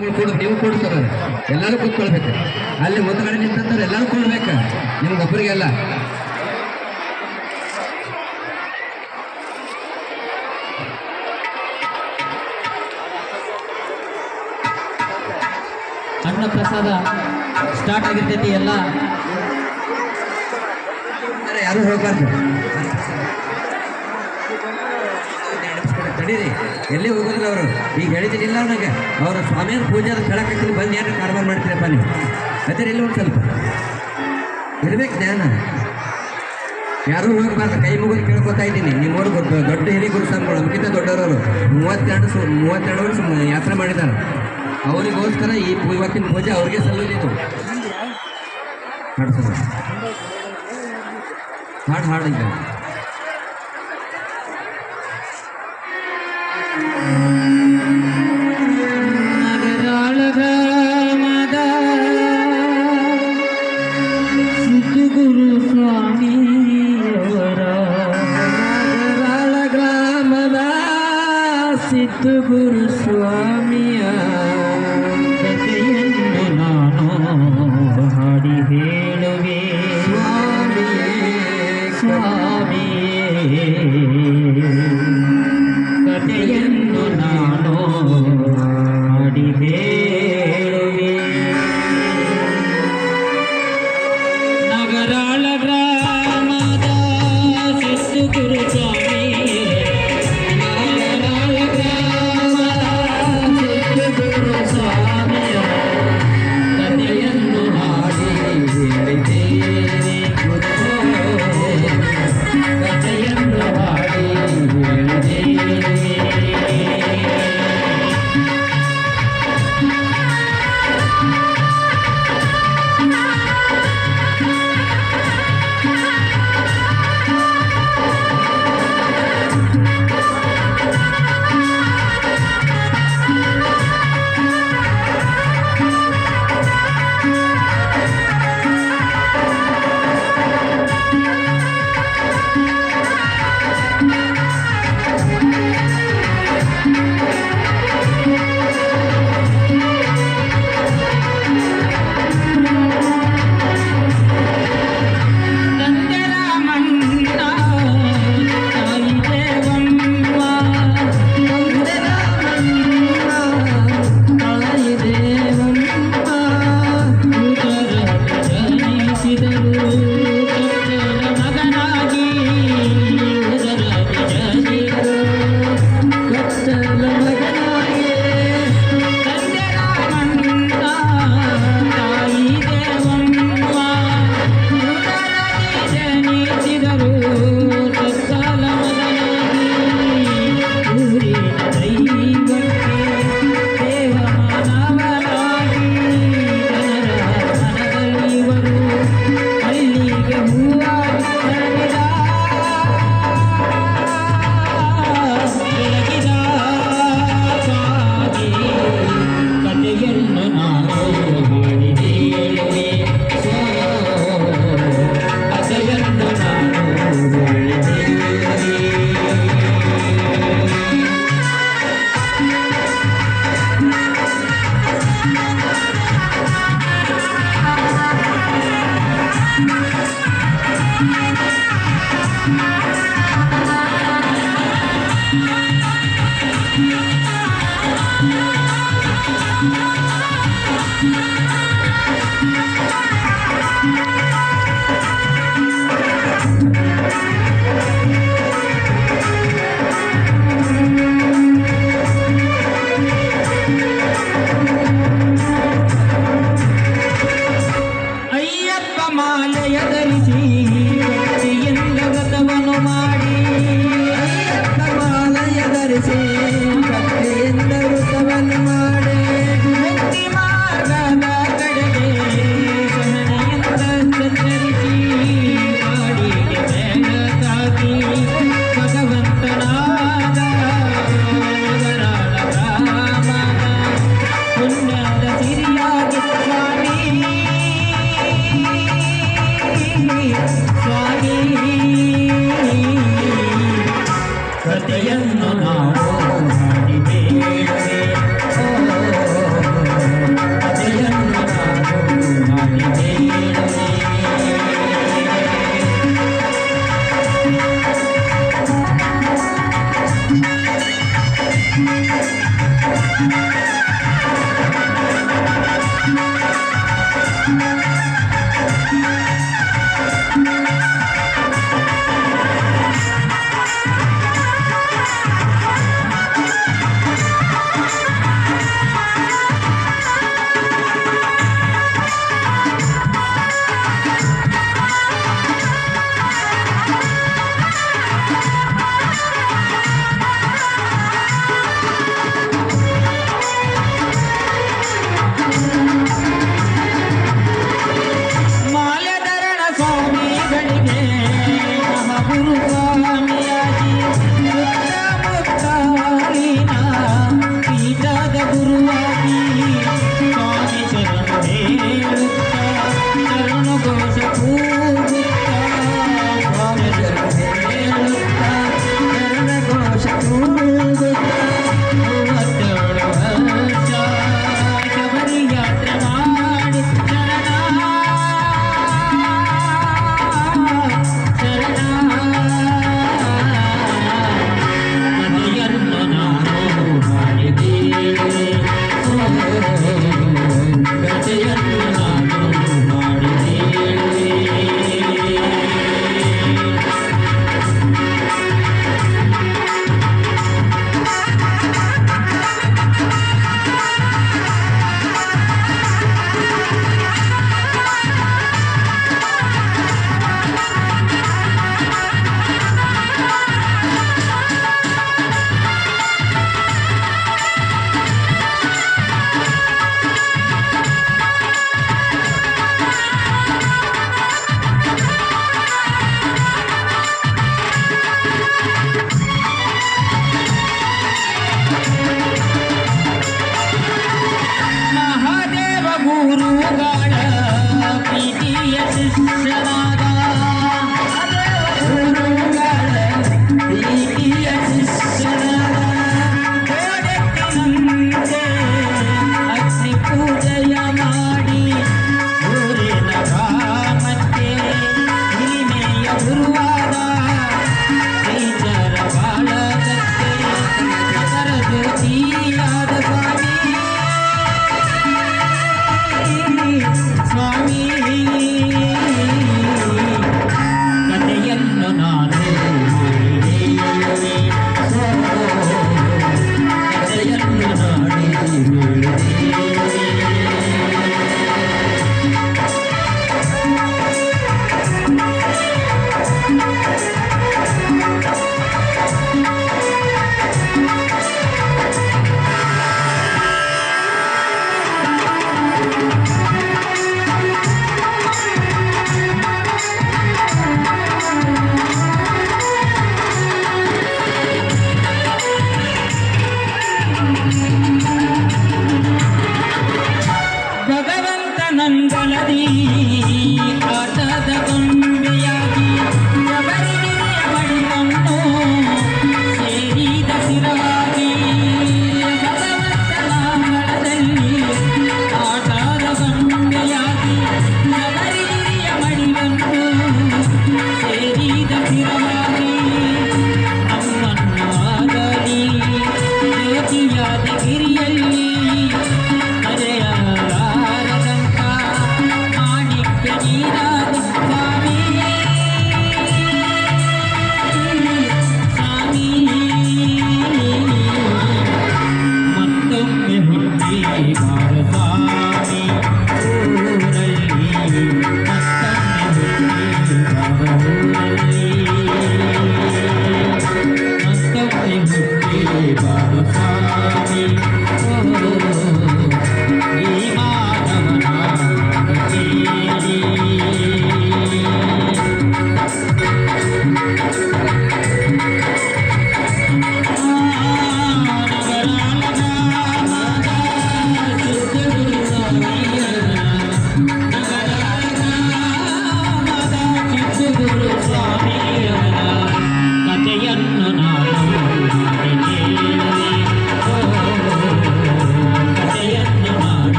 ನೀವು ಕೊಡು ಸರ್. ಎಲ್ಲರೂ ಕೂತ್ಕೊಳ್ಬೇಕು. ಅಲ್ಲಿ ಒಂದು ಕಡೆ ನಿಂತಂತಾರೆ ಎಲ್ಲರೂ ಕೊಡ್ಬೇಕು. ನಿಮ್ಗೆ ಒಬ್ಬರಿಗೆಲ್ಲ. ಅನ್ನ ಪ್ರಸಾದ ಸ್ಟಾರ್ಟ್ ಆಗಿರ್ತೈತಿ ಎಲ್ಲ. ಯಾರು ಹೋಗ್ಬಾರ್ದು? ತಡೀರಿ ಎಲ್ಲಿ ಹೋಗೋದಿಲ್ಲ ಅವರು? ಈಗ ಹೇಳಿದಿಲ್ಲ ನನಗೆ ಅವರು ಸ್ವಾಮಿಯವ್ರ ಪೂಜೆ ಅದು ಬಂದು ಏನು ಕಾರ್ಬಾರ ಮಾಡ್ತೀರಪ್ಪ ನೀವು? ಅದೇ ಇಲ್ಲ ಒಂದು ಸ್ವಲ್ಪ. ಇರ್ಬೇಕು ಜ್ಞಾನ. ಯಾರೂ ಹೋಗಬಾರ್ದು. ಕೈ ಮುಗಿದು ಕೇಳ್ಕೊತಾ ಇದ್ದೀನಿ. ನಿಮ್ಮವ್ರು ಗೊತ್ತು ದೊಡ್ಡ ಹಿರಿ ಗುರು ಸ್ವಾಮಿಗಳು ನಮಗಿಂತ ದೊಡ್ಡವರು ಮೂವತ್ತೆರಡು ಸು ಮೂವತ್ತೆರಡು ವರ್ಷ ಯಾತ್ರೆ ಮಾಡಿದ್ದಾರೆ. ಅವರಿಗೋಸ್ಕರ ಈ ಇವತ್ತಿನ ಪೂಜೆ ಅವ್ರಿಗೆ ಸಲ್ಲಿತು ಹಾಡು ಹಾಡು ಹಾಡು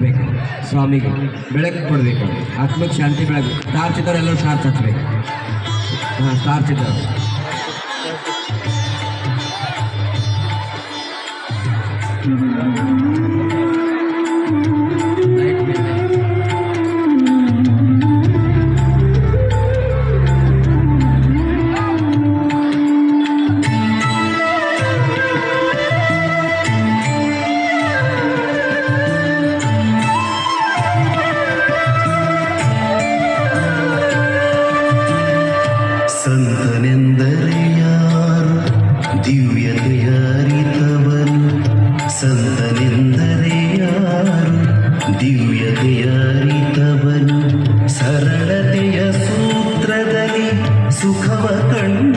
ಹಚ್ಚಬೇಕು ಸ್ವಾಮಿಗೆ ಬೆಳಕು ಕೊಡಬೇಕು. ಆತ್ಮಕ್ಕೆ ಶಾಂತಿ ಬೆಳಕು. ಸ್ಟಾರ್ ಚಿತ್ರ ಎಲ್ಲರೂ ಸ್ಟಾರ್ ಹಚ್ಚಬೇಕು ಹಾಂ, ಸ್ಟಾರ್ ಚಿತ್ರ Thank ಮೇಲೆ അവ കണ്ണു